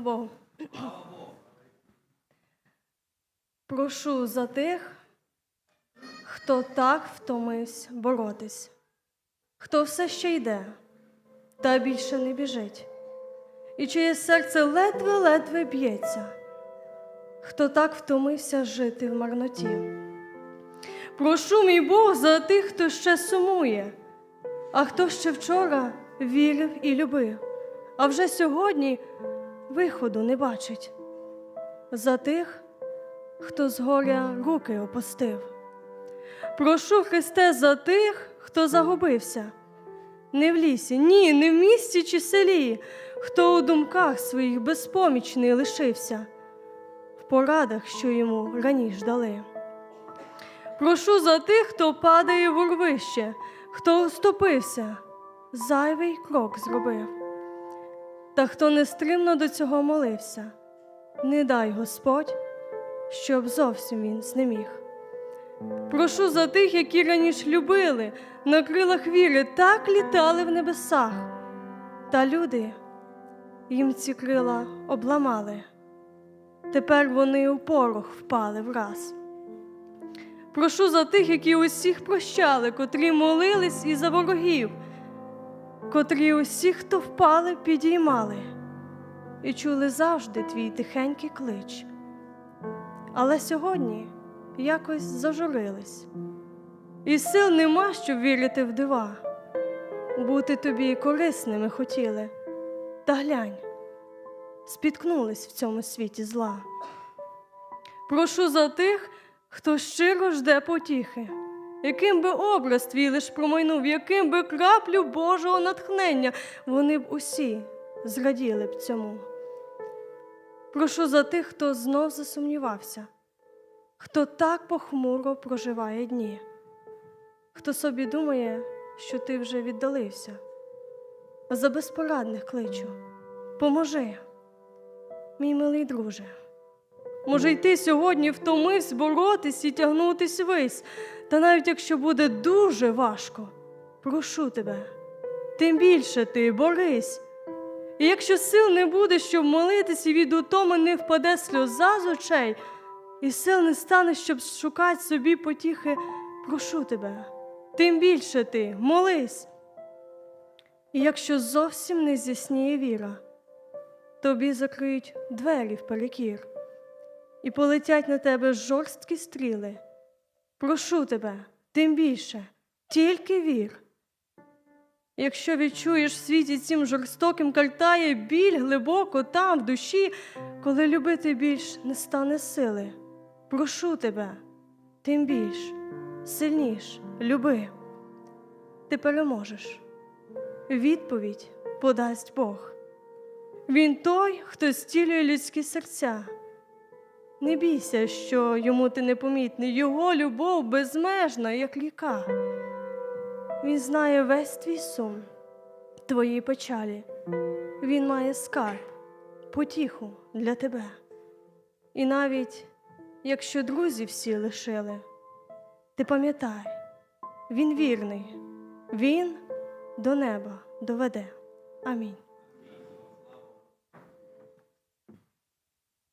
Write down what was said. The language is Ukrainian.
Богу. Прошу за тих, хто так втомився боротись, хто все ще йде, та більше не біжить, і чиє серце ледве-ледве б'ється, хто так втомився жити в марноті. Прошу, мій Бог, за тих, хто ще сумує, а хто ще вчора вірив і любив, а вже сьогодні виходу не бачить. За тих, хто з горя руки опустив. Прошу Христе за тих, хто загубився, не в лісі, ні, не в місті чи селі, хто у думках своїх безпомічний лишився, в порадах, що йому раніше дали. Прошу за тих, хто падає в урвище, хто оступився, зайвий крок зробив. Та хто нестримно до цього молився, не дай Господь, щоб зовсім він знеміг. Прошу за тих, які раніше любили, на крилах віри так літали в небесах, та люди їм ці крила обламали. Тепер вони у порох впали враз. Прошу за тих, які усіх прощали, котрі молились і за ворогів, котрі усіх, хто впали, підіймали, і чули завжди твій тихенький клич. Але сьогодні якось зажурились, і сил нема, щоб вірити в дива, бути тобі корисними хотіли, та глянь, спіткнулись в цьому світі зла. Прошу за тих, хто щиро жде потіхи, яким би образ твій лиш промайнув, яким би краплю Божого натхнення, вони б усі зраділи б цьому. Прошу за тих, хто знов засумнівався, хто так похмуро проживає дні, хто собі думає, що ти вже віддалився. За безпорадних кличу, поможи, мій милий друже. Може, й ти сьогодні втомився боротись і тягнутись вись, та навіть якщо буде дуже важко, прошу тебе, тим більше ти борись. І якщо сил не буде, щоб молитись, і від утоми не впаде сльоза з очей, і сил не стане, щоб шукати собі потіхи, прошу тебе, тим більше ти молись. І якщо зовсім не зясніє віра, тобі закриють двері вперекір і полетять на тебе жорсткі стріли. Прошу тебе, тим більше, тільки вір. Якщо відчуєш в світі цим жорстоким картає біль глибоко там, в душі, коли любити більш не стане сили, прошу тебе, тим більш, сильніш, люби. Ти переможеш. Відповідь подасть Бог. Він той, хто стілює людські серця. Не бійся, що йому ти непомітний, його любов безмежна, як ріка. Він знає весь твій сум, твої печалі. Він має скарб, потіху для тебе. І навіть якщо друзі всі лишили, ти пам'ятай, він вірний, він до неба доведе. Амінь.